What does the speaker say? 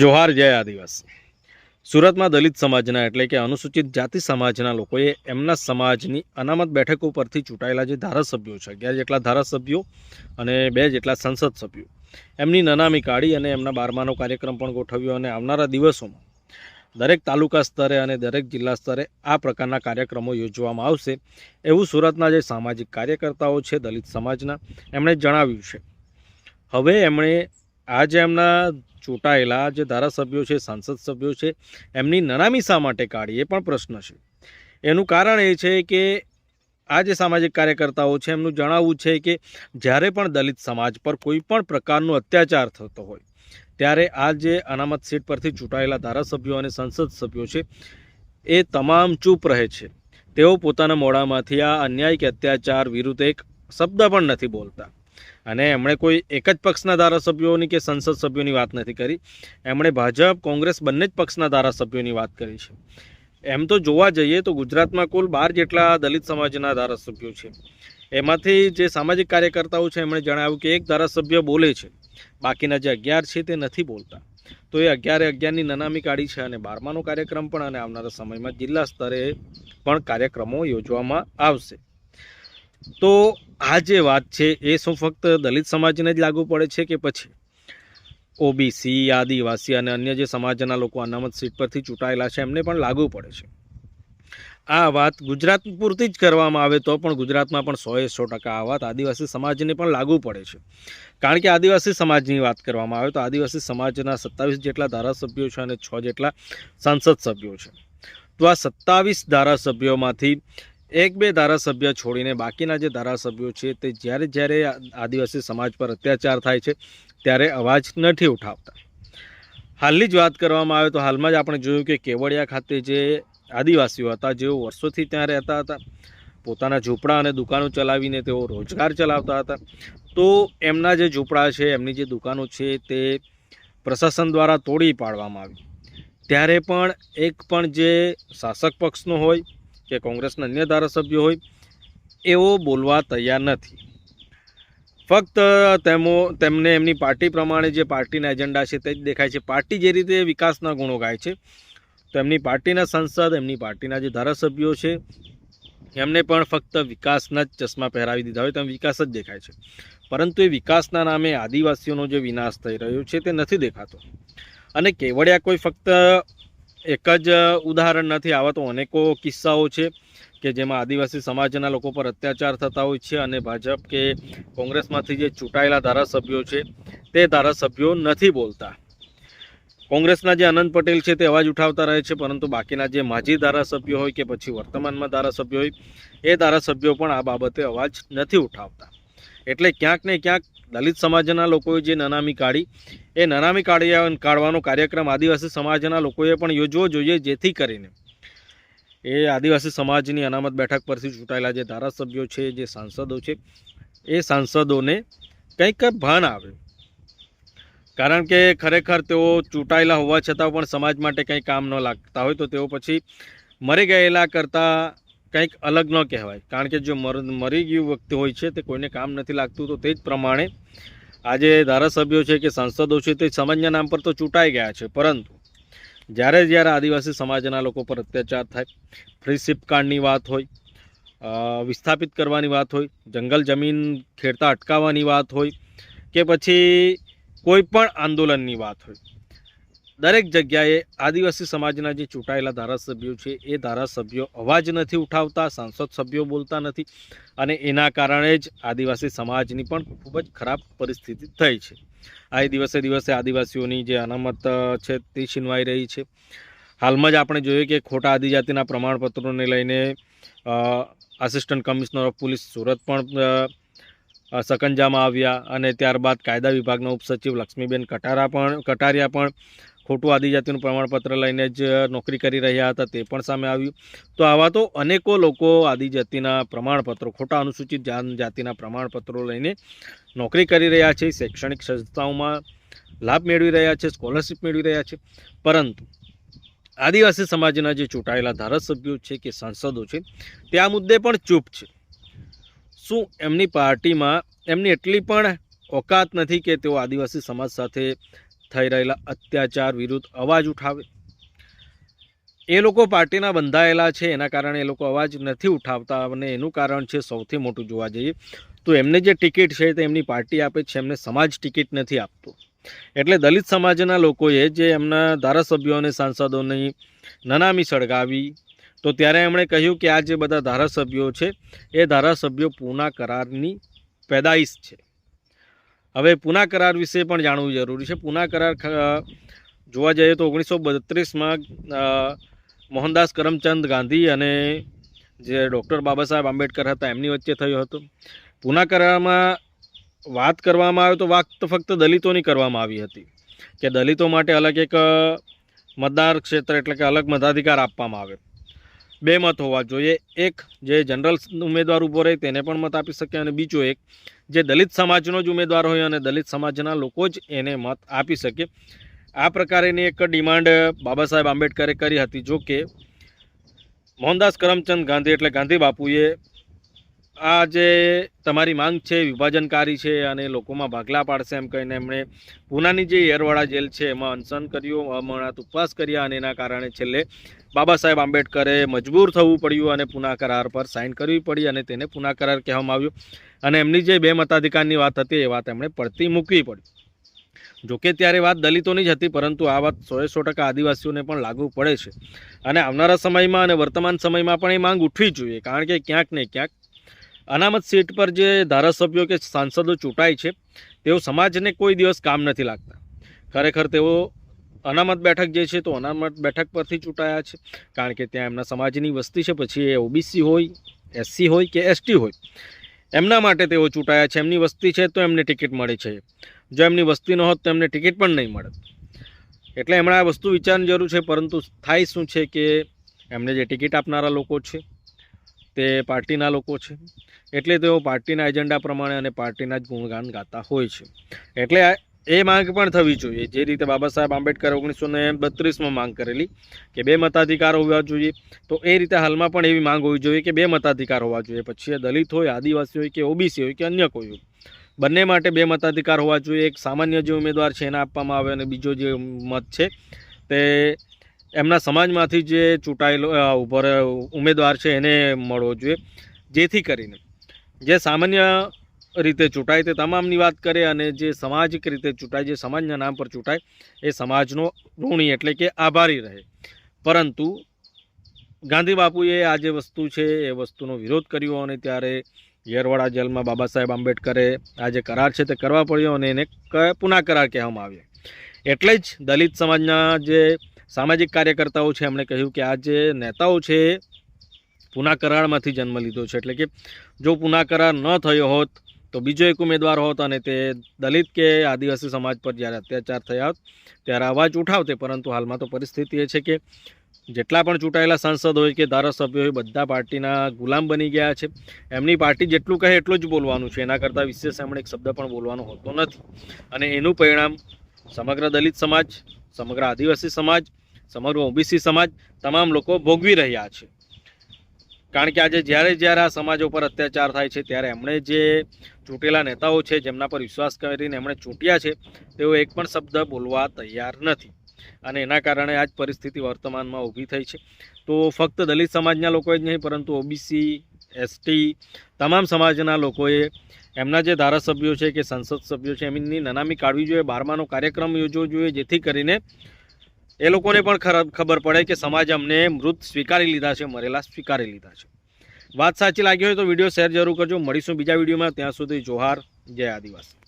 જોહાર જય આદિવાસી. સુરતમાં દલિત સમાજના એટલે કે અનુસૂચિત જાતિ સમાજના લોકોએ એમના સમાજની અનામત બેઠકો પરથી ચૂંટાયેલા જે ધારાસભ્યો છે, અગિયાર જેટલા ધારાસભ્યો અને બે જેટલા સંસદ સભ્યો. એમની નનામી કાઢી અને એમના બારમાનો કાર્યક્રમ પણ ગોઠવ્યો અને આવનારા દિવસોમાં દરેક તાલુકા સ્તરે અને દરેક જિલ્લા સ્તરે આ પ્રકારના કાર્યક્રમો યોજવામાં આવશે. એવું સુરતના જે સામાજિક કાર્યકર્તાઓ છે દલિત સમાજના, એમણે જણાવ્યું છે. હવે એમણે આ જે એમના ચૂંટાયેલા જે ધારાસભ્યો છે, સાંસદ સભ્યો છે, એમની નનામી શા માટે કાઢી? એ પણ પ્રશ્ન છે. એનું કારણ એ છે કે આ જે સામાજિક કાર્યકર્તાઓ છે, એમનું જણાવવું છે કે જ્યારે પણ દલિત સમાજ પર કોઈ પણ પ્રકારનો અત્યાચાર થતો હોય, ત્યારે આ જે અનામત સીટ પરથી ચૂંટાયેલા ધારાસભ્યો અને સંસદ સભ્યો છે, એ તમામ ચૂપ રહે છે. તેઓ પોતાના મોડામાંથી આ અન્યાય કે અત્યાચાર વિરુદ્ધ એક શબ્દ પણ નથી બોલતા. અને એમણે કોઈ એક જ પક્ષના ધારાસભ્યોની કે સંસદ સભ્યોની વાત નથી કરી. એમણે ભાજપ, કોંગ્રેસ બંને જ પક્ષના ધારાસભ્યોની વાત કરી છે. એમ તો જોવા જઈએ તો ગુજરાતમાં કુલ બાર જેટલા દલિત સમાજના ધારાસભ્યો છે. એમાંથી જે સામાજિક કાર્યકર્તાઓ છે, એમણે જણાવ્યું કે એક ધારાસભ્ય બોલે છે. બાકીના જે અગિયાર છે તે નથી બોલતા. તો એ અગિયારે અગિયારની નનામી કાઢી છે અને બારમાનો કાર્યક્રમ પણ અને આવનારા સમયમાં જિલ્લા સ્તરે પણ કાર્યક્રમો યોજવામાં આવશે. તો આ જે વાત છે, એ શું ફક્ત દલિત સમાજને જ લાગુ પડે છે કે પછી? ઓબીસી, આદિવાસી અને અન્ય જે સમાજના લોકો અનામત સીટ પરથી ચૂંટાયેલા છે, એમને પણ લાગુ પડે છે. આ વાત ગુજરાત પૂરતી જ કરવામાં આવે તો પણ ગુજરાતમાં પણ સોએ સો ટકા આ વાત આદિવાસી સમાજને પણ લાગુ પડે છે. કારણ કે આદિવાસી સમાજની વાત કરવામાં આવે તો આદિવાસી સમાજના સત્તાવીસ જેટલા ધારાસભ્યો છે અને છ જેટલા સાંસદ સભ્યો છે. તો આ સત્તાવીસ ધારાસભ્યોમાંથી એક બે ધારાસભ્ય છોડીને બાકીના જે ધારાસભ્યો છે તે જ્યારે જ્યારે આદિવાસી સમાજ પર અત્યાચાર થાય છે, ત્યારે અવાજ નથી ઉઠાવતા. હાલની જ વાત કરવામાં આવે તો હાલમાં જ આપણે જોયું કે કેવડિયા ખાતે જે આદિવાસીઓ હતા, જેઓ વર્ષોથી ત્યાં રહેતા હતા, પોતાના ઝૂંપડા અને દુકાનો ચલાવીને તેઓ રોજગાર ચલાવતા હતા, તો એમના જે ઝૂંપડા છે, એમની જે દુકાનો છે તે પ્રશાસન દ્વારા તોડી પાડવામાં આવી. ત્યારે પણ એક પણ જે શાસક પક્ષનો હોય કે કોંગ્રેસના અન્ય ધારાસભ્યો હોય એવો બોલવા તૈયાર નથી. ફક્ત તેમો, તેમને એમની પાર્ટી પ્રમાણે જે પાર્ટીના એજન્ડા છે તે જ દેખાય છે. પાર્ટી જે રીતે વિકાસના ગુણો ગાય છે, તો એમની પાર્ટીના સંસદ, એમની પાર્ટીના જે ધારાસભ્યો છે, એમને પણ ફક્ત વિકાસના જ ચશ્મા પહેરાવી દીધા હોય તેમ વિકાસ જ દેખાય છે. પરંતુ એ વિકાસના નામે આદિવાસીઓનો જે વિનાશ થઈ રહ્યો છે તે નથી દેખાતો. અને કેવડિયા કોઈ ફક્ત એક જ ઉદાહરણ નથી. આવા તો અનેકો કિસ્સાઓ છે કે જેમાં આદિવાસી સમાજના લોકો પર અત્યાચાર થતા હોય છે અને ભાજપ કે કોંગ્રેસમાંથી જે ચૂંટાયેલા ધારાસભ્યો છે તે ધારાસભ્યો નથી બોલતા. કોંગ્રેસના જે આનંદ પટેલ છે તે અવાજ ઉઠાવતા રહે છે, પરંતુ બાકીના જે માજી ધારાસભ્યો હોય કે પછી વર્તમાનમાં ધારાસભ્યો હોય, એ ધારાસભ્યો પણ આ બાબતે અવાજ નથી ઉઠાવતા. એટલે ક્યાંક ને ક્યાંક દલિત સમાજના લોકોએ જે નનામી કાઢી, એ નનામી કાઢી કાઢવાનો કાર્યક્રમ આદિવાસી સમાજના લોકોએ પણ યોજવો જોઈએ જેથી કરીને એ આદિવાસી સમાજની અનામત બેઠક પરથી ચૂંટાયેલા જે ધારાસભ્યો છે, જે સાંસદો છે, એ સાંસદોને કંઈક ભાન આવે. કારણ કે ખરેખર તેઓ ચૂંટાયેલા હોવા છતાં પણ સમાજ માટે કંઈ કામ ન લાગતા હોય તો તેઓ પછી મરી ગયેલા કરતાં કંઈક અલગ ન કહેવાય. કારણ કે જો મર ગયું વખતે હોય છે, તે કોઈને કામ નથી લાગતું, તો તે જ પ્રમાણે આજે ધારાસભ્યો છે કે સાંસદો છે, તે સમાજના નામ પર તો ચૂંટાઈ ગયા છે. પરંતુ જ્યારે જ્યારે આદિવાસી સમાજના લોકો પર અત્યાચાર થાય, ફ્રી સિપ કાર્ડની વાત હોય વિસ્થાપિત કરવાની વાત હોય, જંગલ જમીન ખેડતા અટકાવવાની વાત હોય, કે પછી કોઈ પણ આંદોલનની વાત હોય દરેક જગ્યાએ આદિવાસી સમાજના જે ચૂંટાયેલા ધારાસભ્યો છે, એ ધારાસભ્યો અવાજ નથી ઉઠાવતા, સાંસદ સભ્યો બોલતા નથી અને એના કારણે જ આદિવાસી સમાજની પણ ખૂબ જ ખરાબ પરિસ્થિતિ થઈ છે. આ દિવસે દિવસે આદિવાસીઓની જે અનામત છે તે છીનવાઈ રહી છે. હાલમાં જ આપણે જોઈએ કે ખોટા આદિજાતિના પ્રમાણપત્રોને લઈને assistant commissioner of police Surat પણ સકંજામાં આવ્યા અને ત્યારબાદ કાયદા વિભાગના ઉપસચિવ લક્ષ્મીબેન કટારા પણ, કટારિયા પણ ખોટું આદિજાતિનું પ્રમાણપત્ર લઈને જ નોકરી કરી રહ્યા હતા, તે પણ સામે આવ્યું. તો આવા તો અનેકો લોકો આદિજાતિના પ્રમાણપત્રો, ખોટા અનુસૂચિત જાતિના પ્રમાણપત્રો લઈને નોકરી કરી રહ્યા છે, શૈક્ષણિક સંસ્થાઓમાં લાભ મેળવી રહ્યા છે, સ્કોલરશિપ મેળવી રહ્યા છે. પરંતુ આદિવાસી સમાજના જે ચૂંટાયેલા ધારાસભ્યો છે કે સાંસદો છે, તે આ મુદ્દે પણ ચૂપ છે. શું એમની પાર્ટીમાં એમની એટલી પણ ઓકાત નથી કે તેઓ આદિવાસી સમાજ સાથે થઈ રહેલા અત્યાચાર વિરુદ્ધ અવાજ ઉઠાવે. એ લોકો પાર્ટીના બંધાયેલા છે, એના કારણે એ લોકો અવાજ નથી ઉઠાવતા અને એનું કારણ છે સૌથી મોટું જોવા જઈએ તો એમને જે ટિકિટ છે તે એમની પાર્ટી આપે છે, એમને સમાજ ટિકિટ નથી આપતો. એટલે દલિત સમાજના લોકોએ જે એમના ધારાસભ્યો અને સાંસદોની નનામી સળગાવી, તો ત્યારે એમણે કહ્યું કે આ જે બધા ધારાસભ્યો છે, એ ધારાસભ્યો પૂના કરારની પેદાઈશ છે. હવે પૂના કરાર વિશે પણ જાણવું જરૂરી છે. પુના કરાર જોવા જઈએ તો ઓગણીસો બત્રીસમાં મોહનદાસ કરમચંદ ગાંધી અને જે ડૉક્ટર બાબા સાહેબ આંબેડકર હતા એમની વચ્ચે થયો હતો. પૂના કરારમાં વાત કરવામાં આવે તો વાત ફક્ત દલિતોની કરવામાં આવી હતી કે દલિતો માટે અલગ એક મતદાર ક્ષેત્ર એટલે કે અલગ મતાધિકાર આપવામાં આવે. બે મત હોવા જોઈએ. એક જે જનરલ ઉમેદવાર ઊભો રહે તેને પણ મત આપી શકે અને બીજો એક જે દલિત સમાજનો જ ઉમેદવાર હોય અને દલિત સમાજના લોકો જ એને મત આપી શકે. આ પ્રકારેની એક ડિમાન્ડ બાબા સાહેબ આંબેડકરે કરી હતી. જો કે મોહનદાસ કરમચંદ ગાંધી એટલે ગાંધી બાપુએ આ જે તમારી માંગ છે, વિભાજનકારી છે અને લોકોમાં ભાગલા પાડશે એમ કહીને એમણે પૂનાની જે એરવાળા જેલ છે એમાં અનશન કર્યું અમણાત ઉપવાસ કર્યા અને એના કારણે છેલ્લે બાબા સાહેબ આંબેડકરે મજબૂર થવું પડ્યું અને પુના કરાર પર સાઇન કરવી પડી અને તેને પુના કરાર કહેવામાં આવ્યું. અને એમની જે બે મતાધિકારની વાત હતી એ વાત એમણે પડતી મૂકવી પડી. જોકે ત્યારે વાત દલિતોની જ હતી, પરંતુ આ વાત સોએ સો ટકા આદિવાસીઓને પણ લાગુ પડે છે. અને આવનારા સમયમાં અને વર્તમાન સમયમાં પણ એ માંગ ઉઠવી જોઈએ, કારણ કે ક્યાંક ને ક્યાંક અનામત સીટ પર જે ધારાસભ્યો કે સાંસદો ચૂંટાય છે, તેઓ સમાજને કોઈ દિવસ કામ નથી લાગતા. ખરેખર તેઓ અનામત બેઠક જે છે, તો અનામત બેઠક પરથી ચૂંટાયા છે, કારણ કે ત્યાં એમના સમાજની વસ્તી છે, પછી એ ઓબીસી હોય, એસસી હોય કે એસટી હોય, એમના માટે તેઓ ચૂંટાયા છે. એમની વસ્તી છે, તો એમને ટિકિટ મળી છે. જો એમની વસ્તી ન હોત, તો એમને ટિકિટ પણ નહીં મળે એટલે એમણે આ વસ્તુ વિચારવાની જરૂર છે, પરંતુ થાય શું છે કે એમને જે ટિકિટ આપનારા લોકો છે તે પાર્ટીના લોકો છે. એટલે તેઓ પાર્ટીના એજન્ડા પ્રમાણે અને પાર્ટીના જ ગુણગાન ગાતા હોય છે. એટલે એ માંગ પણ થવી જોઈએ. જે રીતે બાબા સાહેબ આંબેડકર ઓગણીસો ને બત્રીસમાં માંગ કરેલી કે બે મતાધિકાર હોવા જોઈએ, તો એ રીતે હાલમાં પણ એવી માંગ હોવી જોઈએ કે બે મતાધિકાર હોવા જોઈએ. પછી એ દલિત હોય, આદિવાસી હોય કે ઓબીસી હોય કે અન્ય કોઈ હોય. બંને માટે બે મતાધિકાર હોવા જોઈએ. એક સામાન્ય જે ઉમેદવાર છે એને આપવામાં આવે અને બીજો જે મત છે તે એમના સમાજમાંથી જે ચૂંટાયેલો ઉભર ઉમેદવાર છે એને મળવો જોઈએ. જેથી કરીને જે સામાન્ય રીતે ચૂંટાય તે તમામની વાત કરે અને જે સામાજિક રીતે ચૂંટાય, જે સમાજના નામ પર ચૂંટાય, એ સમાજનો ઋણી એટલે કે આભારી રહે. પરંતુ ગાંધી બાપુએ આ જે વસ્તુ છે એ વસ્તુનો વિરોધ કર્યો અને ત્યારે યરવાડા જેલમાં બાબા સાહેબ આંબેડકરે આ જે કરાર છે તે કરવા પડ્યો અને એને પુના કરાર કહેવામાં આવ્યો. એટલે જ દલિત સમાજના જે સામાજિક કાર્યકર્તાઓ છે, એમણે કહ્યું કે આ જે નેતાઓ છે, પુના કરારમાંથી જન્મ લીધો છે. એટલે કે જો પુના કરાર ન થયો હોત, તો બીજો એક ઉમેદવાર હોત અને તે દલિત કે આદિવાસી સમાજ પર જ્યારે અત્યાચાર થયા હોત, ત્યારે અવાજ ઉઠાવતે. પરંતુ હાલમાં તો પરિસ્થિતિ એ છે કે જેટલા પણ ચૂંટાયેલા સાંસદ હોય કે ધારાસભ્યો હોય, બધા પાર્ટીના ગુલામ બની ગયા છે. એમની પાર્ટી જેટલું કહે એટલું જ બોલવાનું છે. એના કરતાં વિશેષ એમણે એક શબ્દ પણ બોલવાનો હોતો નથી. અને એનું પરિણામ સમગ્ર દલિત સમાજ, સમગ્ર આદિવાસી સમાજ સમગ્ર ઓબીસી સમાજ તમામ લોકો ભોગવી રહ્યા છે. કારણ કે આજે જ્યારે જ્યારે આ સમાજો પર અત્યાચાર થાય છે, ત્યારે એમણે જે ચૂંટેલા નેતાઓ છે, જેમના પર વિશ્વાસ કરીને એમણે ચૂંટ્યા છે, તેઓ એક પણ શબ્દ બોલવા તૈયાર નથી. અને એના કારણે આ જ પરિસ્થિતિ વર્તમાનમાં ઊભી થઈ છે. તો ફક્ત દલિત સમાજના લોકોએ જ નહીં, પરંતુ ઓબીસી એસટી તમામ સમાજના લોકોએ એમના જે ધારાસભ્યો છે કે સંસદ સભ્યો છે, એમની નનામી કાઢવી જોઈએ, બારમાનો કાર્યક્રમ યોજવો જોઈએ, જેથી કરીને એ લોકોને પણ ખબર પડે કે સમાજ અમને મૃત સ્વીકારી લીધા છે, મરેલા સ્વીકારી લીધા છે. વાત સાચી લાગી હોય તો વીડિયો શેર જરૂર કરજો. મળીશું બીજા વિડીયોમાં. ત્યાં સુધી જોહાર. જય આદિવાસી.